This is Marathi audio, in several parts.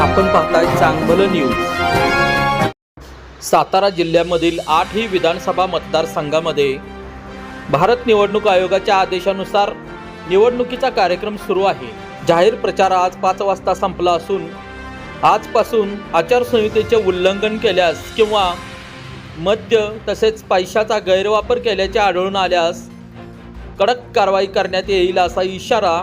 आपण पाहताय चांगलं न्यूज सातारा जिल्ह्यामधील आठही विधानसभा मतदारसंघामध्ये भारत निवडणूक आयोगाच्या आदेशानुसार निवडणुकीचा कार्यक्रम सुरू आहे. जाहीर प्रचार आज पाच वाजता संपला असून आजपासून आचारसंहितेचे उल्लंघन केल्यास किंवा मद्य तसेच पैशाचा गैरवापर केल्याचे आढळून आल्यास कडक कारवाई करण्यात येईल असा इशारा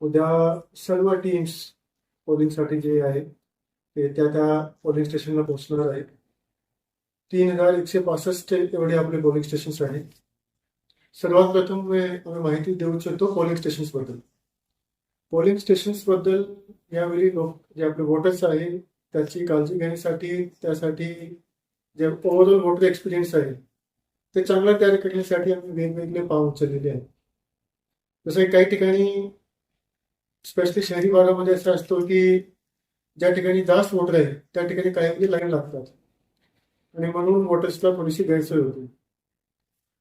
उद्या सर्व टीम्स पोलिंगसाठी जे आहे ते त्या त्या पोलिंग स्टेशनला पोहोचणार आहेत. तीन हजार एकशे पासष्ट एवढे आपले पोलिंग स्टेशन्स आहेत. सर्वात प्रथम आम्ही माहिती देऊ इच्छितो पोलिंग स्टेशन्सबद्दल. पोलिंग स्टेशन्सबद्दल यावेळी लोक जे आपले वोटर्स आहेत त्याची काळजी घेण्यासाठी त्यासाठी जे ओव्हरऑल वोटर एक्सपिरियन्स आहे ते चांगला तयार करण्यासाठी आम्ही वेगवेगळे पाव उचललेले आहेत. जसं की काही ठिकाणी स्पेशली शहरी भागामध्ये असं असतो की ज्या ठिकाणी जास्त वोटर आहे त्या ठिकाणी काही म्हणजे लाईन लागतात. आणि म्हणून वोटर्सला थोडीशी गैरसोय होते.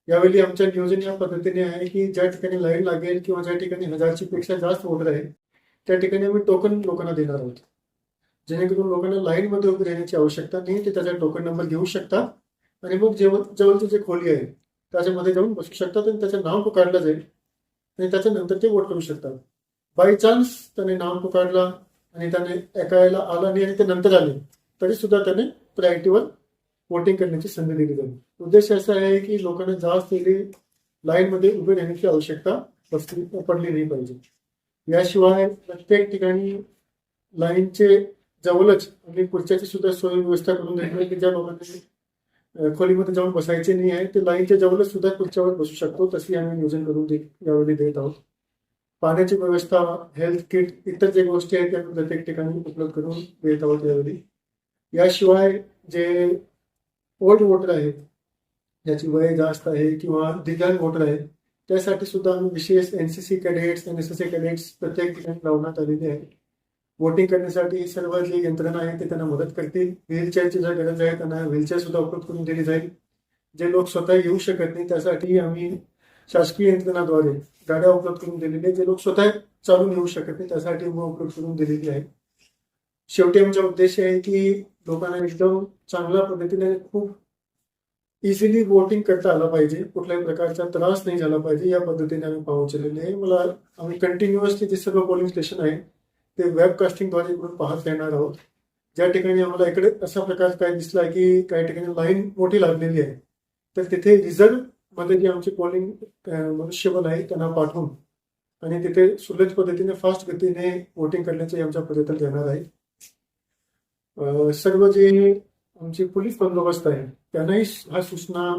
यावेळी आमच्या नियोजन या पद्धतीने आहे की ज्या ठिकाणी लाईन लागेल किंवा ज्या ठिकाणी हजारची पेक्षा जास्त वोटर आहे त्या ठिकाणी आम्ही टोकन लोकांना देणार आहोत. जेणेकरून लोकांना लाईनमध्ये उभे राहण्याची आवश्यकता नाही ते त्याचा टोकन नंबर घेऊ शकतात. आणि मग जेव्हा जवळची जे खोली आहे त्याच्यामध्ये जाऊन बसू शकतात आणि त्याचं नाव पुकारलं जाईल. आणि त्याच्यानंतर ते वोट करू शकतात. बाय चान्स त्याने नाव पुकारला आणि त्याने ऐकायला आला नाही आणि ते नंतर आले. तरी सुद्धा त्याने प्रायोरिटीवर वोटिंग करण्याची संधी दिली जाईल. उद्देश असा आहे की लोकांना जास्त वेळी लाईनमध्ये उभे राहण्याची आवश्यकता पडली नाही पाहिजे. याशिवाय प्रत्येक ठिकाणी लाईनचे जवळच आणि खुर्च्याची सुद्धा सोय व्यवस्था करून देणार की ज्या लोकांनी खोलीमध्ये जाऊन बसायचे नाही आहे. ते लाईनच्या जवळच सुद्धा खुर्च्यावर बसू शकतो. तशी आम्ही नियोजन करून दे यावेळी देत आहोत. पाण्याची व्यवस्था हेल्थ किट इतर जे गोष्टी आहेत त्या प्रत्येक ठिकाणी उपलब्ध करून देत आहोत यावेळी. याशिवाय जे ओल्ड वोटर आहेत ज्याची वय जास्त आहे किंवा दिव्यांग वोटर आहेत त्यासाठी सुद्धा आम्ही विशेष N C C cadets N S S cadets प्रत्येक ठिकाणी लावण्यात आलेले आहे वोटिंग करण्यासाठी सर्व जी यंत्रणा आहे ते त्यांना मदत करतील. व्हीलचेअरची जर गरज आहे त्यांना व्हीलचेअर सुद्धा उपलब्ध करून दिली जाईल. जे लोक स्वतः येऊ शकत नाही त्यासाठी आम्ही शासकीय यंत्रणाद्वारे गाड्या उपलब्ध करून दिलेल्या आहेत. जे लोक स्वतः चालून येऊ शकत नाही त्यासाठी उपलब्ध करून दिलेली आहे. शेवटी आमचा उद्देश आहे की लोकांना एकदम चांगल्या पद्धतीने खूप इझिली वोटिंग करता आलं पाहिजे. कुठल्याही प्रकारचा त्रास नाही झाला पाहिजे. या पद्धतीने आम्ही पोहोचलेले आहे. मला आम्ही कंटिन्युअसली जे सर्व पोलिंग स्टेशन आहे. ते वेबकास्टिंगद्वारे इकडून पाहत येणार आहोत. ज्या ठिकाणी आम्हाला इकडे अशा प्रकारे काय दिसला की काही ठिकाणी लाईन मोठी लागलेली आहे तर तिथे रिझल्टमध्ये जे आमचे पोलिंग मनुष्यबल आहे त्यांना पाठवून आणि तिथे सुलभ पद्धतीने फास्ट गतीने वोटिंग करण्याचे आमच्या पद्धतीत देणार आहे. सर्व जे आमचे पोलीस बंदोबस्त आहे त्यांनाही हा सूचना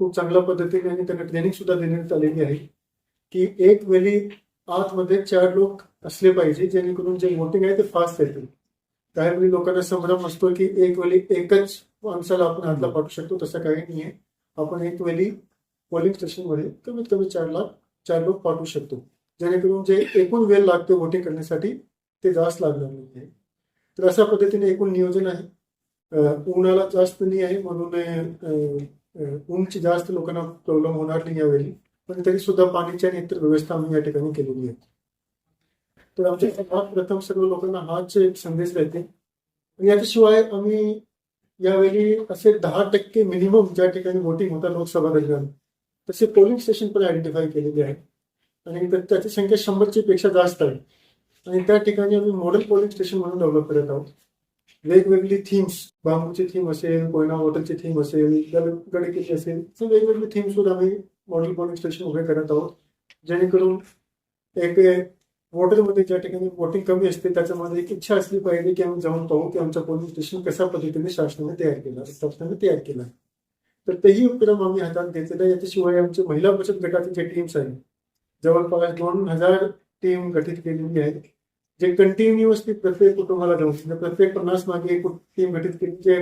खूप चांगल्या पद्धतीने आणि त्यांना ट्रेनिंग सुद्धा देण्यात आलेली आहे की एक वेळी आतमध्ये चार लोक असले पाहिजे जेणेकरून जे वोटिंग आहे ते फास्ट येतील. त्यावेळी लोकांना संभ्रम असतो की एक वेळी एकच माणसाला आपण हातला पाठवू शकतो तसं काही नाही आहे. आपण एक वेळी पोलिंग स्टेशनमध्ये कमीत कमी चार लाख चार लोक पाठवू शकतो. जेणेकरून जे एकूण वेळ लागते वोटिंग करण्यासाठी ते जास्त लागणार नाही आहे. तर अशा पद्धतीने एकूण नियोजन आहे. उन्हाला जास्त नाही आहे म्हणून ऊनची जास्त लोकांना प्रॉब्लेम होणार नाही यावेळी. पण तरी सुद्धा पाण्याची आणि इतर व्यवस्था आम्ही या ठिकाणी केलेली आहे. तर आमच्या सर्वात प्रथम सर्व लोकांना हाच एक संदेश राहते. आणि याच्याशिवाय आम्ही यावेळी असे दहा टक्के मिनिमम ज्या ठिकाणी वोटिंग होतात लोकसभा दरम्यान तसे पोलिंग स्टेशन पण आयडेंटिफाय केलेले आहे आणि त्याची संख्या शंभरची पेक्षा जास्त आहे. आणि त्या ठिकाणी आम्ही मॉडेल पोलिंग स्टेशन म्हणून डेव्हलप करत आहोत. वेगवेगळी थीम्स बांबूची थीम असेल कोयना वॉटरची थीम असेल गडकिल्ली असेल वेगवेगळी वेगवेगळे थीम सुद्धा आम्ही मॉडेल पोलिंग स्टेशन उभे करत आहोत. जेणेकरून एक वोटरमध्ये ज्या ठिकाणी वोटिंग कमी असते त्याच्यामध्ये एक इच्छा असली पाहिजे की आम्ही जाऊन पाहू की आमचं पोलिंग स्टेशन कशा पद्धतीने शासनाने तयार केलं शासनाने तयार केलं तर तेही उपक्रम आम्ही हातात घेतलेला आहे. याच्याशिवाय आमचे महिला बचत गटाचे जे टीम्स आहेत जवळपास दोन हजार टीम गठीत केलेली आहे जे कंटिन्युअसली प्रत्येक कुटुंबाला जाऊन शकते प्रत्येक पन्नास मागे एक टीम गठीत केली जे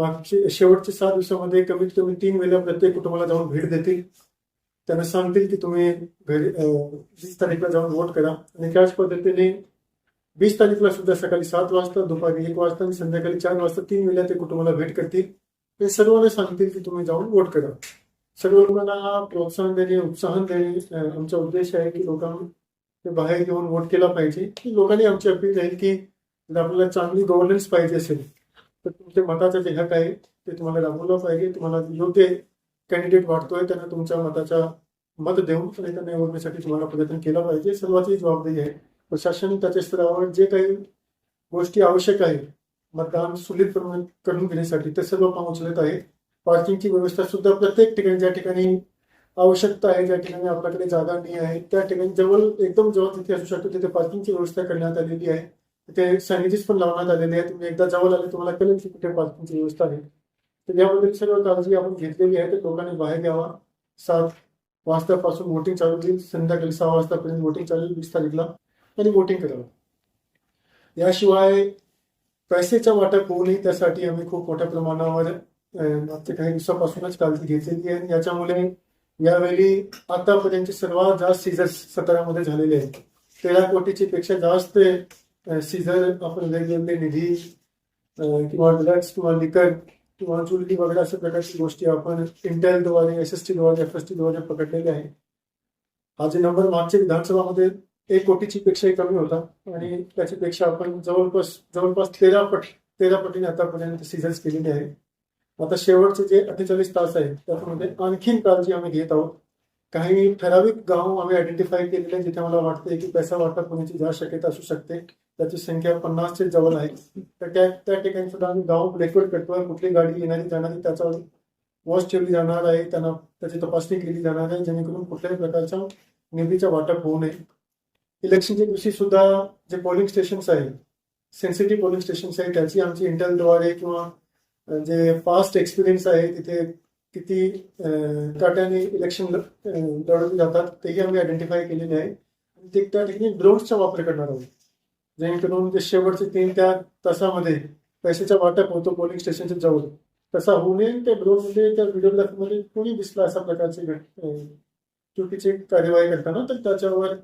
मागचे शेवटचे सात दिवसामध्ये कमीत कमी तीन वेळा प्रत्येक कुटुंबाला जाऊन भेट देतील. त्यांना सांगतील की तुम्ही घरी वीस तारीखला जाऊन वोट करा. आणि त्याच पद्धतीने वीस तारीखला सुद्धा सकाळी सात वाजता दुपारी एक वाजता आणि संध्याकाळी चार वाजता तीन वेळा ते कुटुंबाला भेट करतील. हे सर्वांना सांगतील की तुम्ही जाऊन वोट करा. सर्व लोकांना प्रोत्साहन देणे उत्साहन देणे आमचा उद्देश आहे की लोकांना ते बाहेर येऊन वोट केला पाहिजे. की लोकांनी आमची अपील राहील की जर आपल्याला चांगली गव्हर्नन्स पाहिजे असेल तर तुमचे मताचा जे हक आहे ते तुम्हाला राबवलं पाहिजे. तुम्हाला योग्य कॅन्डिडेट वाटतोय त्यांना तुमच्या मताचा मत देऊन त्यांना निवडण्यासाठी तुम्हाला प्रयत्न केला पाहिजे. सर्वांची जबाबदारी आहे. प्रशासन त्याच्या स्तरावर जे काही गोष्टी आवश्यक आहे मतदान सुलित करून घेण्यासाठी ते सर्व पाऊल उचलत आहे. पार्किंगची व्यवस्था सुद्धा प्रत्येक ठिकाणी ज्या ठिकाणी आवश्यकता आहे ज्या ठिकाणी आपल्याकडे जागा नाही आहे त्या ठिकाणी जवळ एकदम जवळ तिथे असू शकतो तिथे पार्किंगची व्यवस्था करण्यात आलेली आहे. तिथे सॅनिटाईज पण लावण्यात आलेले आहे तुम्ही एकदा जवळ आले तुम्हाला कळेल की कुठे पार्किंगची व्यवस्था आहे. तर याबद्दल सर्व काळजी आपण घेतलेली आहे तर लोकांनी बाहेर यावा. सात वाजतापासून वोटिंग चालू होईल. संध्याकाळी सहा वाजतापर्यंत वोटिंग चालू होईल. वीस तारीखला आणि वोटिंग करावं. याशिवाय पैसेच्या वाटप होऊ नये. त्यासाठी आम्ही खूप मोठ्या प्रमाणावर ते मागच्या काही दिवसापासूनच काळजी घेतलेली आहे आणि याच्यामुळे यावेळी आतापर्यंतचे सर्वात जास्त सीझर्स सतरामध्ये झालेले आहेत. तेरा कोटीची पेक्षा जास्त सीझर आपण वेगवेगळे निधी किंवा ड्रग्स किंवा लिकर किंवा चुलटी वगैरे अशा प्रकारची गोष्टी आपण इंटेलद्वारे एस एस टीद्वारे एफ एस टीद्वारे पकडलेल्या आहे हा जे नंबर मागच्या विधानसभामध्ये एक कोटीची पेक्षाही कमी होता आणि त्याच्यापेक्षा आपण जवळपास जवळपास तेरा पट तेरा पटीने आतापर्यंत सीझन्स केलेले आहे आता शेवटचे जे अठ्ठेचाळीस तास आहेत त्यामध्ये आणखीन काळजी आम्ही घेत आहोत. काही ठराविक गाव आम्ही आयडेंटिफाय केलेले जिथे मला वाटते की पैसा वाटप होण्याची जा शक्यता असू शकते त्याची संख्या पन्नासचे जवळ आहे. तर त्या त्या ठिकाणी सुद्धा आम्ही गाव ब्रेकवर करतोय कुठली गाडी येणारी जाणारी त्याच्यावर वॉच ठेवली जाणार आहे. त्यांना त्याची तपासणी केली जाणार आहे. जेणेकरून कुठल्याही प्रकारच्या निधीचा वाटप होऊ नये. इलेक्शनच्या दिवशी सुद्धा जे पोलिंग स्टेशन्स आहेत सेन्सिटिव्ह पोलिंग स्टेशन्स आहेत त्याची आमची इंटरद्वारे किंवा जे पास्ट एक्सपिरियन्स आहे तिथे किती अं, काट्याने इलेक्शन लढवले जातात तेही आम्ही आयडेंटिफाय केलेले आहे. ते त्या ठिकाणी ड्रोन्सचा वापर करणार आहोत. जेणेकरून ते शेवटचे तीन त्या तासामध्ये पैशाचा वाटप होतो पोलिंग स्टेशनच्या जवळ. तसा होऊ नये म्हणजे त्या ड्रोनमध्ये त्या व्हिडिओग्राफीमध्ये कोणी दिसला अशा प्रकारचे घट- चुकीची कार्यवाही करताना तर त्याच्यावर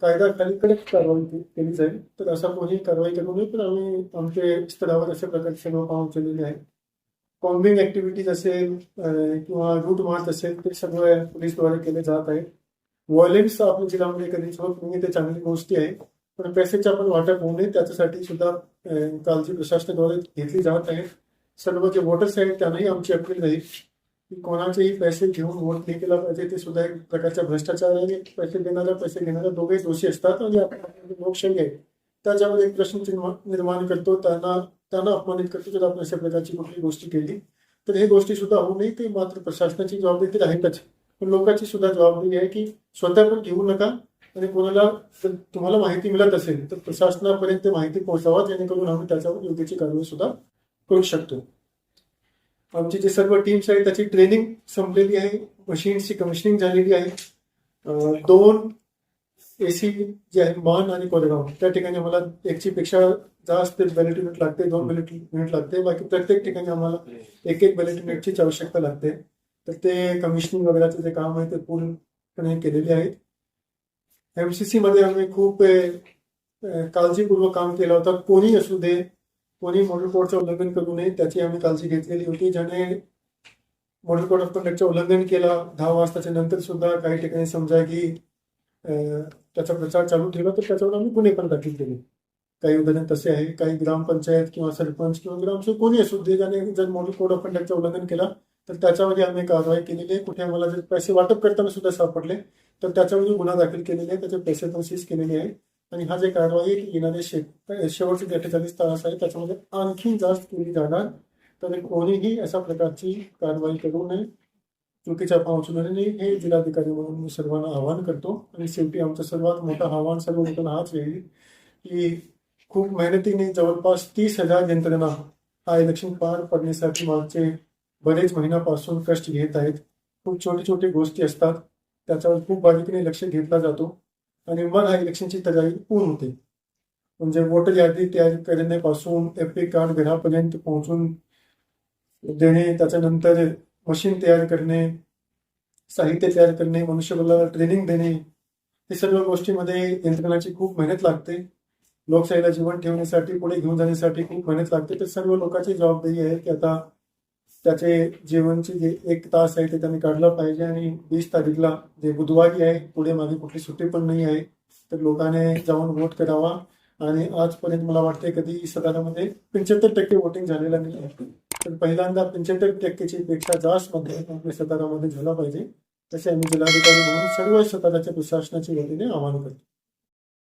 कायदा खाली कडक कारवाई केली जाईल. तर असा कोणी कारवाई करू नये तर आम्ही आमच्या स्तरावर अशा प्रकारचे सर्व पाहून केलेले आहे. कॉम्बिंग ऍक्टिव्हिटीज असेल किंवा रूट मार्च असेल ते सगळं पोलीसद्वारे केले जात आहे. व्हॉलेन्स आपल्या जिल्ह्यामध्ये कधीच होत नाही ते चांगली गोष्टी आहे. पण पैशाचे आपण वाटप होऊ नये. त्याच्यासाठी सुद्धा अं, काळजी प्रशासनाद्वारे घेतली जात आहे. सर्व जे वोटर्स आहेत त्यांनाही आमची अपील राहील की कोणाचेही पैसे घेऊन वोट नाही केला पाहिजे ते सुद्धा एक प्रकारचा भ्रष्टाचार आहे. पैसे देणारा पैसे घेणारा दोघेही दोषी असतात. आणि आपण लोकशाही आहे. त्याच्यामध्ये एक प्रश्न निर्माण करतो. त्यांना त्यांना अपमानित करतो. जर आपण अशा प्रकारची कुठली गोष्टी केली तर हे गोष्टी सुद्धा होऊ नये. ते मात्र प्रशासनाची जबाबदारी तर आहेतच. पण लोकांची सुद्धा जबाबदारी आहे की स्वतः पण घेऊ नका. आणि कोणाला जर तुम्हाला माहिती मिळत असेल तर प्रशासनापर्यंत माहिती पोहोचावा जेणेकरून आम्ही त्याच्यावर योग्यची कारवाई सुद्धा करू शकतो. आमची जे सर्व टीम्स आहेत त्याची ट्रेनिंग संपलेली आहे मशीन्सची कमिशनिंग झालेली आहे. दोन एसी जे आहे मान आणि कोरेगाव त्या ठिकाणी आम्हाला एकची पेक्षा जास्त बॅलेट युनिट लागते दोन बॅलेट युनिट लागते. बाकी प्रत्येक ठिकाणी आम्हाला एक एक बॅलेट युनिटचीच आवश्यकता लागते. तर ते कमिशनिंग वगैरेचं जे काम आहे ते पूर्णपणे केलेले आहेत. एमसीसी मध्ये आम्ही खूप काळजीपूर्वक काम केलं होतं. कोणी असू दे कोणी मॉडेल कोडचं उल्लंघन करू नये त्याची आम्ही काळजी घेतलेली होती. ज्याने मॉडेल कोड ऑफ कंडक्टचं उल्लंघन केला दहा वाजताच्या नंतर सुद्धा काही ठिकाणी समजा की त्याचा प्रचार चालू ठेवला तर त्याच्यावर आम्ही गुन्हे पण दाखल केले. काही उदाहरण तसे आहे काही ग्रामपंचायत किंवा सरपंच किंवा ग्रामसेवक कोणी असू दे ज्याने जर मॉडेल कोड ऑफ कंडक्टचं उल्लंघन केला तर त्याच्यामध्ये आम्ही कारवाई केलेली आहे. कुठे आम्हाला जर पैसे वाटप करताना सुद्धा सापडले तर त्याच्यामध्ये गुन्हा दाखल केलेले आहे त्याचे पैसे पण सीज केलेले आहे. आणि हा जे कारवाई येणारे शे शेवटचे अठ्ठेचाळीस तास आहे त्याच्यामध्ये आणखी जास्त केली जाणार. तर कोणीही अशा प्रकारची कारवाई करू नये. चुकीच्या पावचणार नाही हे जिल्हाधिकारी म्हणून मी सर्वांना आवाहन करतो. आणि शेवटी आमचं सर्वात मोठं आव्हान सर्व मोठं हाच येईल की खूप मेहनतीने जवळपास तीस हजार यंत्रणा हा इलेक्शन पार पडण्यासाठी मागचे बरेच महिन्यापासून कष्ट घेत आहेत. खूप छोटी छोटी गोष्टी असतात. त्याच्यावर खूप बारीकीने लक्ष घेतला जातो. आणि मग हा इलेक्शनची तयारी पूर्ण होते. म्हणजे वोटर यादी तयार करण्यापासून एपिक कार्ड घरापर्यंत पोहोचून देणे त्याच्यानंतर मशीन तयार करणे साहित्य तयार करणे मनुष्यबळाला ट्रेनिंग देणे हे सर्व गोष्टीमध्ये यंत्रणाची खूप मेहनत लागते. लोकशाहीला जीवन ठेवण्यासाठी पुढे घेऊन जाण्यासाठी खूप मेहनत लागते. तर सर्व लोकांची जबाबदारी आहे की आता त्याचे जीवनची जे एक तास आहे ते त्यांनी काढलं पाहिजे आणि वीस तारीखला जे बुधवारी आहे पुढे मागे कुठली सुट्टी पण नाही आहे तर लोकांनी जाऊन वोट करावा. आणि आजपर्यंत मला वाटते कधी सातारामध्ये पंच्याहत्तर टक्के वोटिंग झालेलं नाही आहे. तर पहिल्यांदा पंच्याहत्तर टक्केची पेक्षा जास्त मध्ये आपल्या झाला पाहिजे. तसे आम्ही जिल्हाधिकारी म्हणून सर्व साताराच्या प्रशासनाच्या वतीने आवाहन करतो.